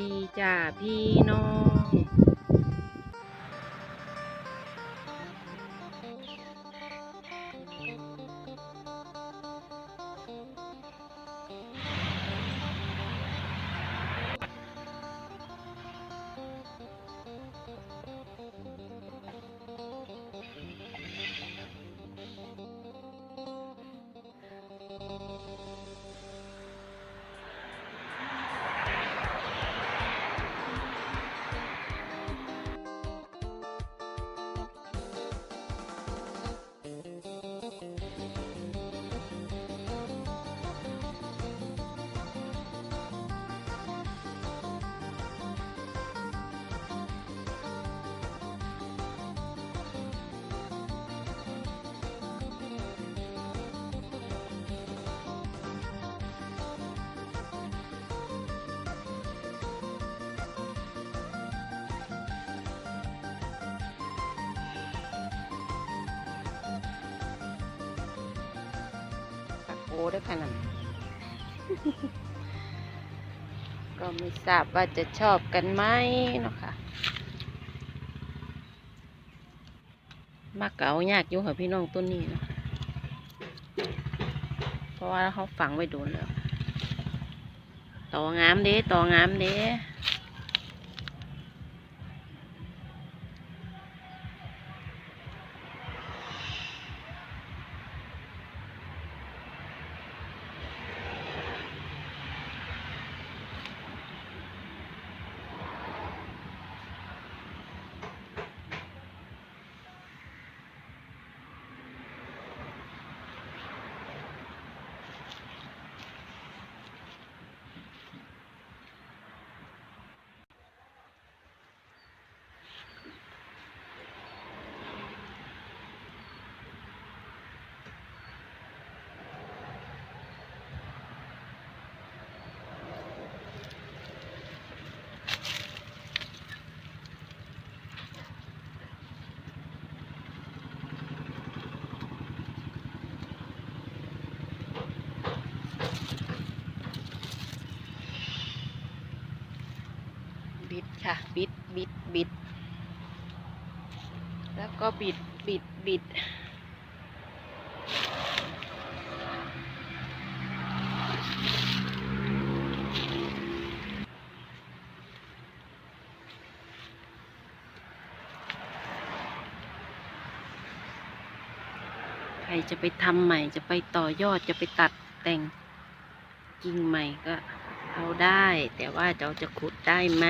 ดีจ้าพี่น้อง โกด้วยขนาดก็ไม่ทราบว่าจะชอบกันไหมเนาะค่ะมาเก๋ายากอยู่ค่ะพี่น้องต้นนี้เนาะเพราะว่าเขาฝังไว้โดนแล้วต่องามเด้ต่องามเด้บิด ค่ะ บิดบิดบิด แล้วก็บิดบิดบิด ใครจะไปทำใหม่จะไปต่อยอดจะไปตัดแต่งกิ่งใหม่ก็ เอาได้ แต่ว่าเราจะขุดได้ไหม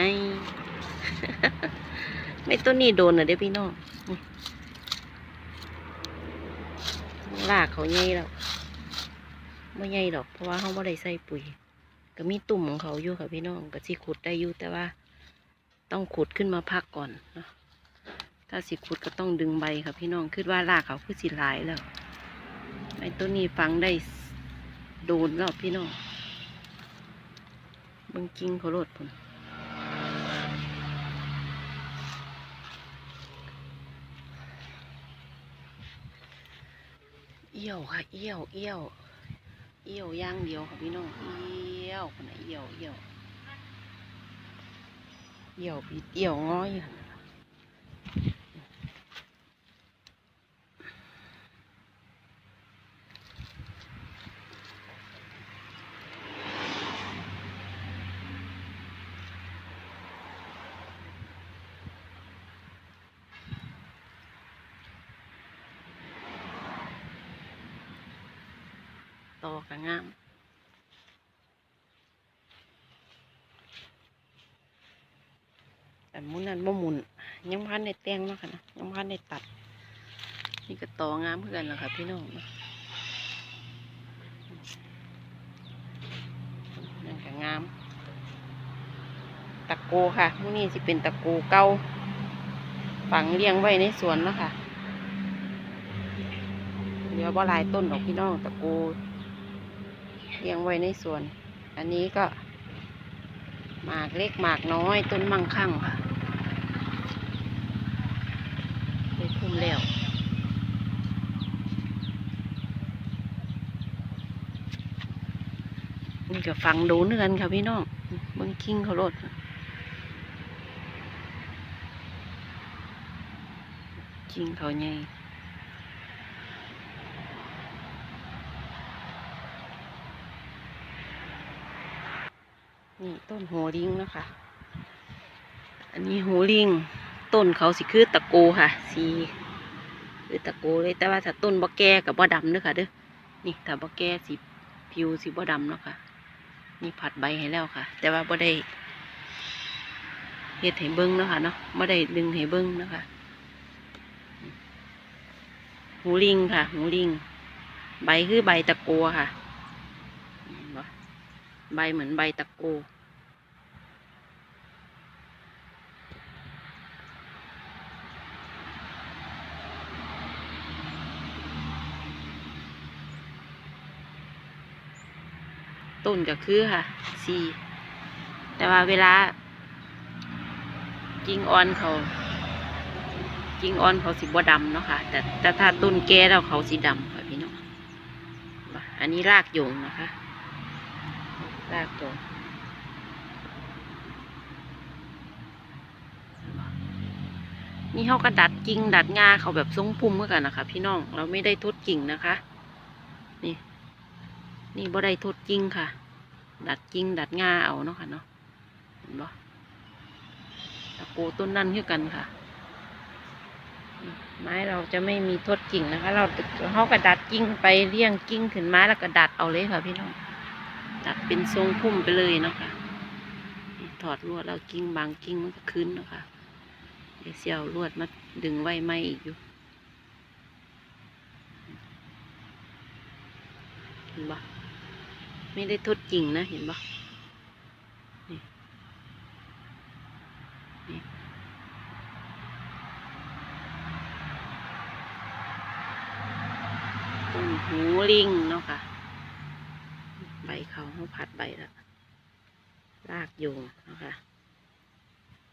ไม่ต้นนี้โดนเหรอเด้พี่น้องลากเขาใหญ่แล้วไม่ใหญ่หรอก เพราะว่าเขาไม่ได้ใส่ปุ๋ย ก็มีตุ่มของเขาอยู่ค่ะพี่น้อง ก็สิขุดได้อยู่แต่ว่า ต้องขุดขึ้นมาพักก่อนเนาะถ้าสิขุดก็ต้องดึงใบค่ะพี่น้องคิดว่ารากเขาคือสิหลายแล้วไอ้ต้นนี้ฟังได้โดนแล้วพี่น้อง เบิ่งกิ้งเขาโลดพุ่นเอี้ยวค่ะ เอี้ยว เอี้ยว เอี้ยวย่างเดียวค่ะพี่น้อง เอี้ยวคนไหนเอี้ยว เอี้ยว เอี้ยวบิดเอี้ยวง้อยค่ะ ตอกระงามแต่มุนนั้นบ่หมุนยังพันในแตงเนาะค่ะนะยังพันในตัด นี่ก็ตองามเพื่อกันแหละค่ะพี่น้องนะนั่นก็งาม ตะโกค่ะพวกนี้สิเป็นตะโกเก่าฝังเลี้ยงไว้ในสวนแล้วค่ะเหลือบ่ลายต้นดอกพี่น้องตะโก เลี้ยงไว้ในสวน อันนี้ก็ หมากเล็กหมากน้อยต้นมังคั่งค่ะไปคุมแล้วนี่ก็ฟังดูเนือนค่ะพี่น้องเบิ้งคิงเขาลดคิงเขาใหญ่ นี่ต้นหัวลิงนะคะ อันนี้หูลิง ต้นเขาสิคือตะโกค่ะ สีคือตะโกเลย แต่ว่าถ้าต้นบ่แก่กับบ่ดำเด้อค่ะเด้อ นี่ถ้าบ่แก่สิผิวสิบ่ดำเนาะค่ะ นี่ผัดใบให้แล้วค่ะ แต่ว่าบ่ได้เฮ็ดให้เบิ่งเนาะค่ะเนาะบ่ได้ดึงให้เบิ่งเนาะค่ะหูลิงค่ะ หูลิง ใบคือใบตะโกค่ะ ใบเหมือนใบตะโก ต้นก็คือค่ะสีแต่ว่าเวลากิ่งอ่อนเขากิ่งอ่อนเขาสีบ่ดำเนาะค่ะ แต่แต่ถ้าต้นแก่แล้วเขาสีดำค่ะพี่น้อง อันนี้รากโยงนะคะ รากโยงนี่เขาก็ดัดกิ่งดัดงาเขาแบบทรงพุ่มเมื่อกันนะคะ พี่น้องเราไม่ได้ทุดกิ่งนะคะ นี่ นี่บ่ได้ทุดกิ่งค่ะ ดัดกิ่งดัดงาเอาเนาะค่ะเนาะเห็นบ่ตะโกต้นนั่นคือกันค่ะ ไม้เราจะไม่มีทดกิ่งนะคะ เราเขาก็ดัดกิ่งไปเลี้ยงกิ่งขึ้นไม้แล้วก็ดัดเอาเลยค่ะพี่น้อง ดัดเป็นทรงพุ่มไปเลยเนาะค่ะถอดลวดแล้วกิ่งบางกิ่งมันก็ขึ้นเนาะค่ะเดี๋ยวเสี่ยวลวดมาดึงไว้ไม่อีกอยู่เห็นปะไม่ได้ทดกิ่งนะเห็นปะต้นหูลิงเนาะ บาดใบแล้วลากโยงนะคะ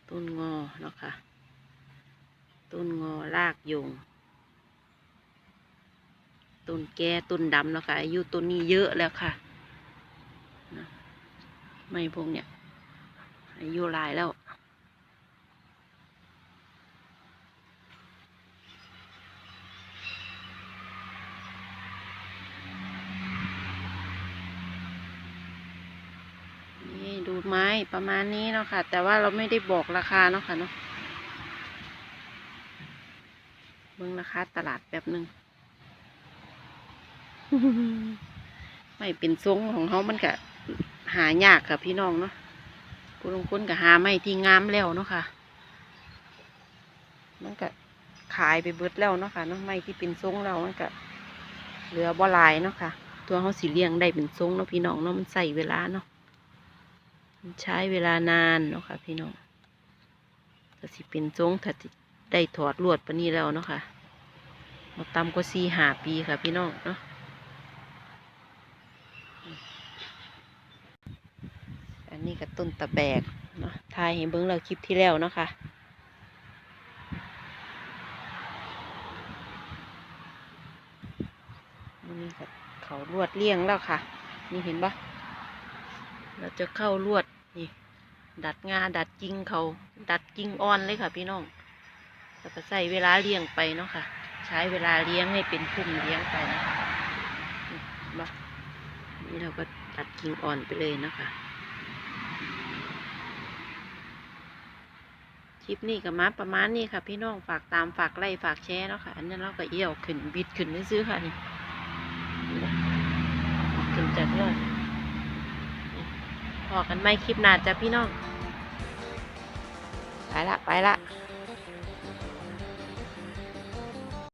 ต้นงอนะคะต้นงอลากโยงต้นแก่ต้นดำนะคะอายุต้นนี้เยอะแล้วค่ะไม่พวกเนี้ยอายุลายแล้ว นี่ดู ไม้ประมาณนี้เนาะค่ะ แต่ว่าเราไม่ได้บอกราคาเนาะค่ะเนาะเบิ่งราคาตลาดแบบหนึ่งไม่เป็นทรงของเขามันก็หายากค่ะพี่น้องเนาะผู้ลงคนก็หาไม่ที่งามแล้วเนาะค่ะ มันก็ขายไปเบิดแล้วเนาะค่ะเนาะไม่ที่เป็นทรงแล้วมันก็เหลือบ่ลายเนาะค่ะ ตัวเขาสีเลี้ยงได้เป็นทรงเนาะพี่น้องเนาะมันใส่เวลาเนาะ ใช้เวลานานเนาะค่ะพี่น้องถ้าสิเป็นทรงถ้าได้ถอดลวดปนี้แล้วเนาะค่ะมาตำก็สี่หาปีค่ะพี่น้องเนาะอันนี้ก็ต้นตะแบกเนาะทายเห็นเบิ้งเราคลิปที่แล้วเนาะค่ะนนี้ก็เขาลวดเลี่ยงแล้วค่ะ นี่เห็นปะ เราจะเข้าลวดนี่ ดัดงาดัดกิ่งเขาดัดกิ่งอ่อนเลยค่ะ พี่น้องแล้วก็ใส่เวลาเลี้ยงไปเนาะค่ะ ใช้เวลาเลี้ยงให้เป็นพุ่มเลี้ยงไปนะคะนี่เห็นปะนี่เราก็ตัดกิ่งอ่อนไปเลยเนาะคะคลิปนี้ก็มาประมาณนี้ค่ะ พี่น้องฝากตามฝากไล่ฝากแชร์เนาะค่ะ อันนั้นเราก็เอี่ยวขึ้นบิดขึ้นซื้อค่ะนี่ขึ้นจากยอดนี่ พอกันไหมคลิปหน้าจ้ะพี่น้อง ไปละ ไปละ